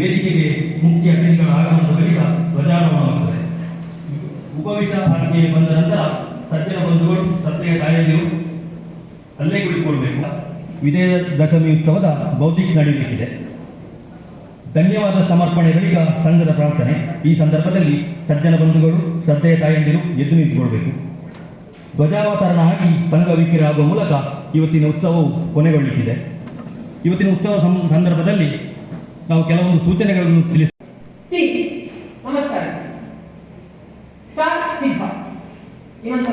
ವೇದಿಕೆಗೆ ಮುಖ್ಯ ಅತಿಥಿಗಳ ಆಗಮನದ ಬಳಿಕ ಧ್ವಜಾರೋಹಣವಾಗುತ್ತದೆ. ಭಾರತೀಯ ಬಂದ ನಂತರ ಸಜ್ಜನ ಬಂಧುಗಳು ಸತ್ಯ ತಾಯಿಯರು ಅಲ್ಲೇ ಕುಳಿತುಕೊಳ್ಬೇಕು ವಿಜಯ ದಶಮಿ ಉತ್ಸವದ ಬೌದ್ಧಿಕ ನಡೆಯಬೇಕಿದೆ ಧನ್ಯವಾದ ಸಮರ್ಪಣೆ ಬಳಿಕ ಸಂಘದ ಪ್ರಾರ್ಥನೆ. ಈ ಸಂದರ್ಭದಲ್ಲಿ ಸಜ್ಜನ ಬಂಧುಗಳು ಶ್ರದ್ಧೆಯ ತಾಯಂದಿರು ಎದ್ದು ನಿಂತುಕೊಳ್ಬೇಕು ಧ್ವಜಾವತರಣ ಆಗಿ ಸಂಘ ಆಗುವ ಮೂಲಕ ಇವತ್ತಿನ ಉತ್ಸವವು ಕೊನೆಗೊಳ್ಳುತ್ತಿದೆ. ಇವತ್ತಿನ ಉತ್ಸವ ಸಂದರ್ಭದಲ್ಲಿ ನಾವು ಕೆಲವೊಂದು ಸೂಚನೆಗಳನ್ನು ತಿಳಿಸ ನಮಸ್ಕಾರ. ಚ ಸಿದ್ಧ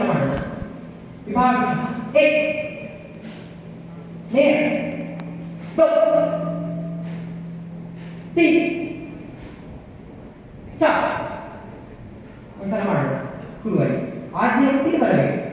ಮಾಡೋಣ. ವಿಭಾಗ ಎ. ನೇರ ಪ ಟಿ. ಚ. ಒಂದ್ಸಲ ಮಾಡೋಣ. ಶುರುವಾಗಿ ಆಜ್ಞೆ ಹೊತ್ತಿಗೆ ಬರಬೇಕು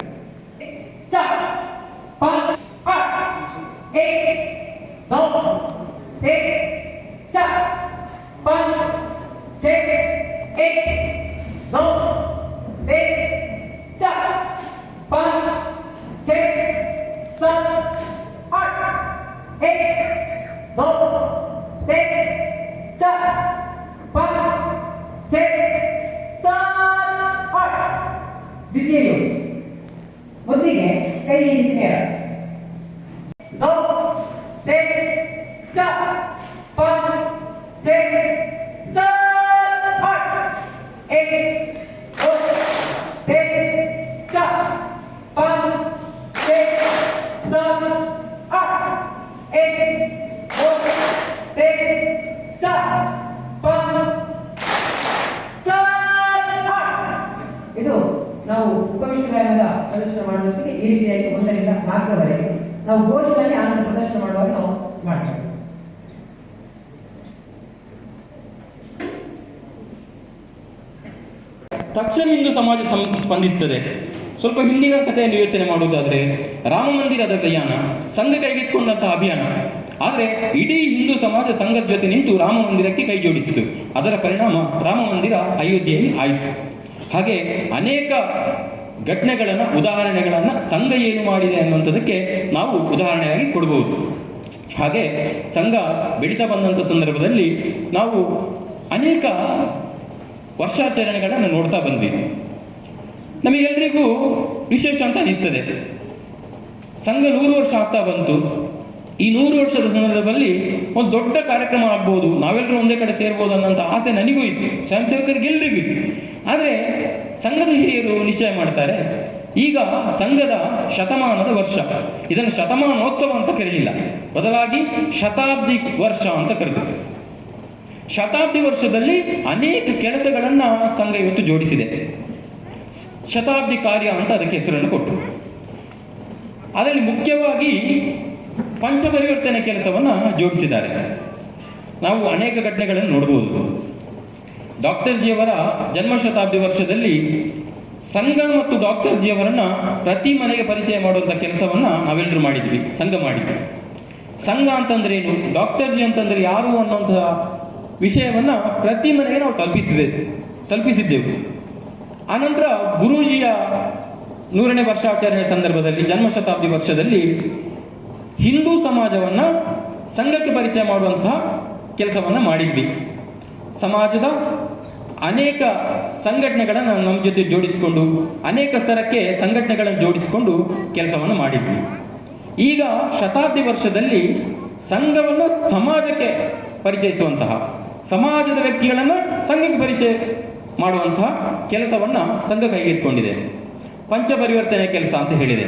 ದ್ವಿತೀಯ ಮೊದಲಿಗೆ ಕೈ ನೇರ. ಈ ರೀತಿಯಾಗಿ ಒಂದರಿಂದ ನಾಲ್ಕರವರೆಗೆ ನಾವು ಘೋಷದಲ್ಲಿ ಆನಂದ ಪ್ರದರ್ಶನ ಮಾಡುವಾಗ ನಾವು ಮಾಡ್ತೇವೆ. ತಕ್ಷಣ ಹಿಂದೂ ಸಮಾಜ ಸ್ಪಂದಿಸುತ್ತದೆ ಸ್ವಲ್ಪ ಹಿಂದಿನ ಕಥೆಯನ್ನು ಯೋಚನೆ ಮಾಡುವುದಾದ್ರೆ, ರಾಮ ಮಂದಿರದ ಕಲ್ಯಾಣ ಸಂಘ ಕೈಗೆತ್ತಿಕೊಂಡಂತಹ ಅಭಿಯಾನ. ಆದರೆ, ಇಡೀ ಹಿಂದೂ ಸಮಾಜ ಸಂಘದ ಜೊತೆ ನಿಂತು ರಾಮ ಮಂದಿರಕ್ಕೆ ಕೈ ಜೋಡಿಸಿತು. ಅದರ ಪರಿಣಾಮ ರಾಮ ಮಂದಿರ ಅಯೋಧ್ಯೆಯಲ್ಲಿ ಆಯಿತು. ಹಾಗೆ ಅನೇಕ ಘಟನೆಗಳನ್ನ, ಉದಾಹರಣೆಗಳನ್ನು ಸಂಘ ಏನು ಮಾಡಿದೆ ಅನ್ನುವಂಥದ್ದಕ್ಕೆ ನಾವು ಉದಾಹರಣೆಯಾಗಿ ಕೊಡಬಹುದು ಹಾಗೆ ಸಂಘ ಬೆಳೀತಾ ಬಂದಂಥ ಸಂದರ್ಭದಲ್ಲಿ ನಾವು ಅನೇಕ ವರ್ಷಾಚರಣೆಗಳನ್ನು ನೋಡ್ತಾ ಬಂದ್ವಿ. ನಮಗೆಲ್ಲರಿಗೂ ವಿಶೇಷ ಅಂತ ಅನಿಸ್ತದೆ. ಸಂಘ ನೂರು ವರ್ಷ ಆಗ್ತಾ ಬಂತು. ಈ ನೂರು ವರ್ಷದ ಸಂದರ್ಭದಲ್ಲಿ ಒಂದು ದೊಡ್ಡ ಕಾರ್ಯಕ್ರಮ ಆಗ್ಬೋದು. ನಾವೆಲ್ಲರೂ ಒಂದೇ ಕಡೆ ಸೇರ್ಬೋದು ಅನ್ನೋಂಥ ಆಸೆ ನನಗೂ ಇತ್ತು. ಸ್ವಯಂ ಸೇವಕರಿಗೆ ಎಲ್ರಿಗೂ ಇತ್ತು. ಆದರೆ ಸಂಘದ ಹಿರಿಯರು ನಿಶ್ಚಯ ಮಾಡ್ತಾರೆ, ಈಗ ಸಂಘದ ಶತಮಾನದ ವರ್ಷ. ಇದನ್ನು ಶತಮಾನೋತ್ಸವ ಅಂತ ಕರೀಲಿಲ್ಲ. ಬದಲಾಗಿ ಶತಾಬ್ದಿ ವರ್ಷ ಅಂತ ಕರೆದರು ಶತಾಬ್ದಿ ವರ್ಷದಲ್ಲಿ ಅನೇಕ ಕೆಲಸಗಳನ್ನು ಸಂಘ ಇವತ್ತು ಜೋಡಿಸಿದೆ. ಶತಾಬ್ದಿ ಕಾರ್ಯ ಅಂತ ಅದಕ್ಕೆ ಹೆಸರನ್ನು ಕೊಟ್ಟರು. ಅದರಲ್ಲಿ ಮುಖ್ಯವಾಗಿ ಪಂಚಪರಿವರ್ತನೆ ಕೆಲಸವನ್ನು ಜೋಡಿಸಿದ್ದಾರೆ. ನಾವು ಅನೇಕ ಘಟನೆಗಳನ್ನು ನೋಡಬಹುದು ಡಾಕ್ಟರ್ ಜಿಯವರ ಜನ್ಮ ಶತಾಬ್ದಿ ವರ್ಷದಲ್ಲಿ ಸಂಘ ಮತ್ತು ಡಾಕ್ಟರ್ ಜಿಯವರನ್ನ ಪ್ರತಿ ಮನೆಗೆ ಪರಿಚಯ ಮಾಡುವಂಥ ಕೆಲಸವನ್ನ ನಾವೆಲ್ಲರೂ ಮಾಡಿದ್ವಿ, ಸಂಘ ಮಾಡಿದ್ವಿ. ಸಂಘ ಅಂತಂದ್ರೆ ಏನು ಡಾಕ್ಟರ್ ಜಿ ಅಂತಂದ್ರೆ ಯಾರು ಅನ್ನುವಂತಹ ವಿಷಯವನ್ನ ಪ್ರತಿ ಮನೆಗೆ ನಾವು ತಲುಪಿಸಿದೆ, ತಲುಪಿಸಿದ್ದೆವು. ಆನಂತರ ಗುರೂಜಿಯ ನೂರನೇ ವರ್ಷಾಚರಣೆ ಸಂದರ್ಭದಲ್ಲಿ ಜನ್ಮ ಶತಾಬ್ದಿ ವರ್ಷದಲ್ಲಿ ಹಿಂದೂ ಸಮಾಜವನ್ನ ಸಂಘಕ್ಕೆ ಪರಿಚಯ ಮಾಡುವಂತಹ ಕೆಲಸವನ್ನ ಮಾಡಿದ್ವಿ. ಸಮಾಜದ ಅನೇಕ ಸಂಘಟನೆಗಳನ್ನು ನಮ್ಮ ಜೊತೆ ಜೋಡಿಸಿಕೊಂಡು, ಅನೇಕ ಸ್ತರಕ್ಕೆ ಸಂಘಟನೆಗಳನ್ನು ಜೋಡಿಸಿಕೊಂಡು ಕೆಲಸವನ್ನು ಮಾಡಿದ್ವಿ. ಈಗ ಶತಾಬ್ದಿ ವರ್ಷದಲ್ಲಿ ಸಂಘವನ್ನು ಸಮಾಜಕ್ಕೆ ಪರಿಚಯಿಸುವಂತಹ, ಸಮಾಜದ ವ್ಯಕ್ತಿಗಳನ್ನು ಸಂಘಕ್ಕೆ ಪರಿಚಯ ಮಾಡುವಂತಹ ಕೆಲಸವನ್ನು ಸಂಘ ಕೈಗೆತ್ತಿಕೊಂಡಿದೆ. ಪಂಚಪರಿವರ್ತನೆ ಕೆಲಸ ಅಂತ ಹೇಳಿದೆ.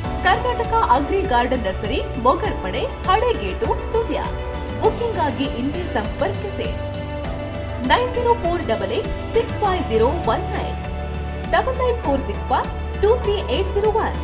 Karnataka agri garden nursery Mogarpade Halegate, Sullia. Booking ಆಗಿ ಇಂದೇ ಸಂಪರ್ಕಿಸಿ. Nine zero four double eight six five zero one nine. Double nine four six five two three eight zero one.